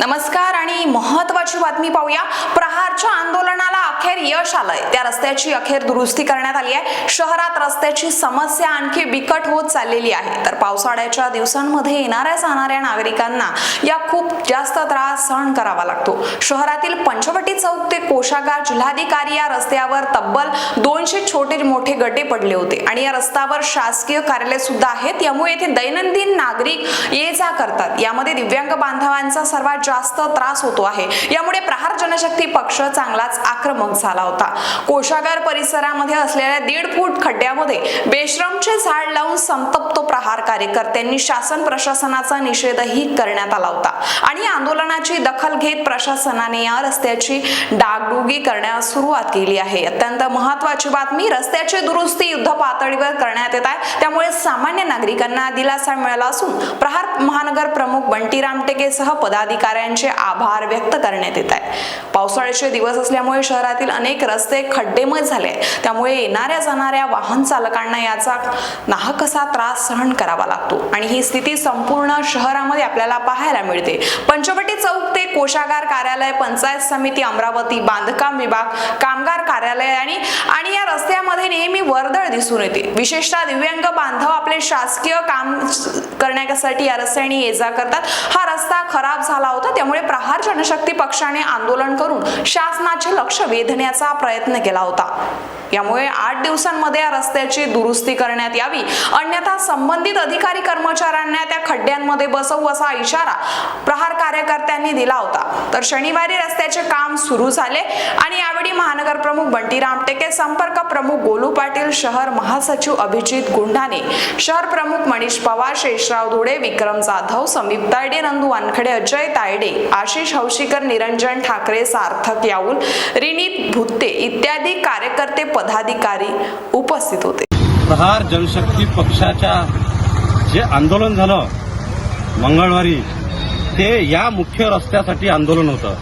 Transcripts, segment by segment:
नमस्कार आणि महत्वाची बातमी पाहूया. प्रहारच्या आंदोलनाला अखेर यश आलंय. त्या रस्त्याची अखेर दुरुस्ती करण्यात आली आहे. शहरात रस्त्याची समस्या आणखी बिकट होत चाललेली आहे. तर पावसाळ्याच्या दिवसांमध्ये येणाऱ्या जाणाऱ्या नागरिकांना या खूप जास्त त्रास सहन करावा लागतो. शहरातील पंचवटी चौक ते कोशागार जिल्हाधिकारी या रस्त्यावर तब्बल दोनशे छोटे मोठे गड्डे पडले होते. आणि या रस्त्यावर शासकीय कार्यालय सुद्धा आहेत. त्यामुळे येथे दैनंदिन नागरिक ये जा करतात. यामध्ये दिव्यांग बांधवांचा सर्वात जास्त त्रास होतो आहे. यामुळे प्रहार जनशक्ती पक्ष चांगलाच आक्रमक झाला होता. कोशागार परिसरामध्ये असलेल्या दीड फूट खड्ड्यामध्ये बेश्रमचे झाड लावून संतप्त प्रहार कार्यकर्त्यांनी शासन प्रशासनाचा निषेधही करण्यात आला होता. आणि आंदोलनाची दखल घेत प्रशासनाने या रस्त्याची डागडुगी करण्यास सुरुवात केली आहे. अत्यंत महत्वाची बातमी रस्त्याची दुरुस्ती युद्ध पातळीवर करण्यात येत आहे. त्यामुळे सामान्य नागरिकांना दिलासा मिळाला असून प्रहार महानगर प्रमुख बंटी रामटेकेसह पदाधिकाऱ्यांचे आभार व्यक्त करण्यात येत आहेत पावसाळ्याचे दिवस असल्यामुळे शहरातील अनेक रस्ते खड्डेमय झाले त्यामुळे येणाऱ्या जाणाऱ्या वाहन चालकांना याचा नाहकसा त्रास सहन करावा लागतो. आणि ही स्थिती संपूर्ण शहरामध्ये आपल्याला पाहायला मिळते. पंचवटी चौक ते कोशागार कार्यालय पंचायत समिती अमरावती बांधकाम विभाग कामगार कार्यालय आणि आणि या रस्त्यामध्ये नेहमी वर्दळ दिसून येते. विशेषतः दिव्यांग बांधव आपले शासकीय काम करण्यासाठी या रस्त्याने ये जा करतात. हा रस्ता खराब झाला होता त्यामुळे प्रहार जनशक्ती पक्षाने आंदोलन करून शासनाचे लक्ष वेधण्याचा प्रयत्न केला होता. यामुळे आठ दिवसांमध्ये या रस्त्याची दुरुस्ती करण्यात यावी. अन्यथा संबंधित अधिकारी कर्मचाऱ्यांना त्या खड्ड्यांमध्ये बसवू असा इशारा प्रहार कार्यकर्त्यांनी दिला होता. तर शनिवारी रस्त्याचे काम सुरू झाले आणि यावेळी महानगर प्रमुख बंटी रामटेके संपर्क प्रमुख गोलू पाटील शहर महासचिव अभिजित गुंडाने शहर प्रमुख मनीष पवार शेषराव धुळे विक्रम जाधव समीप तायडे नंदू वानखडे अजय तायडे आशिष हौशीकर निरंजन ठाकरे सार्थक याऊल रिनीत भुत्ते इत्यादी कार्यकर्ते पदाधिकारी उपस्थित होते. प्रहार जनशक्ती पक्षाच्या जे आंदोलन झालं मंगळवारी ते या मुख्य रस्त्यासाठी आंदोलन होतं.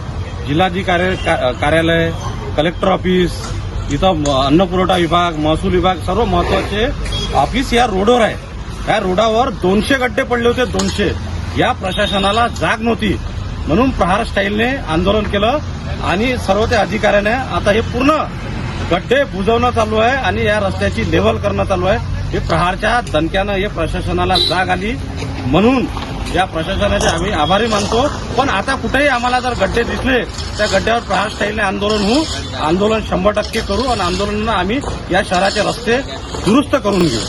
जिल्हाधिकारी का- कार्यालय कलेक्टर ऑफिस इथं अन्न पुरवठा विभाग महसूल विभाग सर्व महत्त्वाचे ऑफिस या रोडवर आहे. या रोडावर दोनशे गड्डे पडले होते दोनशे. या प्रशासनाला जाग नव्हती. म्हणून प्रहार स्टाईलने आंदोलन केलं आणि सर्व त्या अधिकाऱ्याने आता हे पूर्ण गड्डे बुजवणं चालू आहे आणि या रस्त्याची लेवल करणं चालू आहे. हे प्रहारच्या दणक्यानं हे प्रशासनाला जाग आली. म्हणून या प्रशासनाचे आम्ही आभारी मानतो. पण आता कुठेही आम्हाला जर गड्डे दिसले त्या गड्ड्यावर प्रहार स्टाईलने आंदोलन होऊ आंदोलन शंभर टक्के करू आणि आंदोलनानं आम्ही या शहराचे रस्ते दुरुस्त करून घेऊ.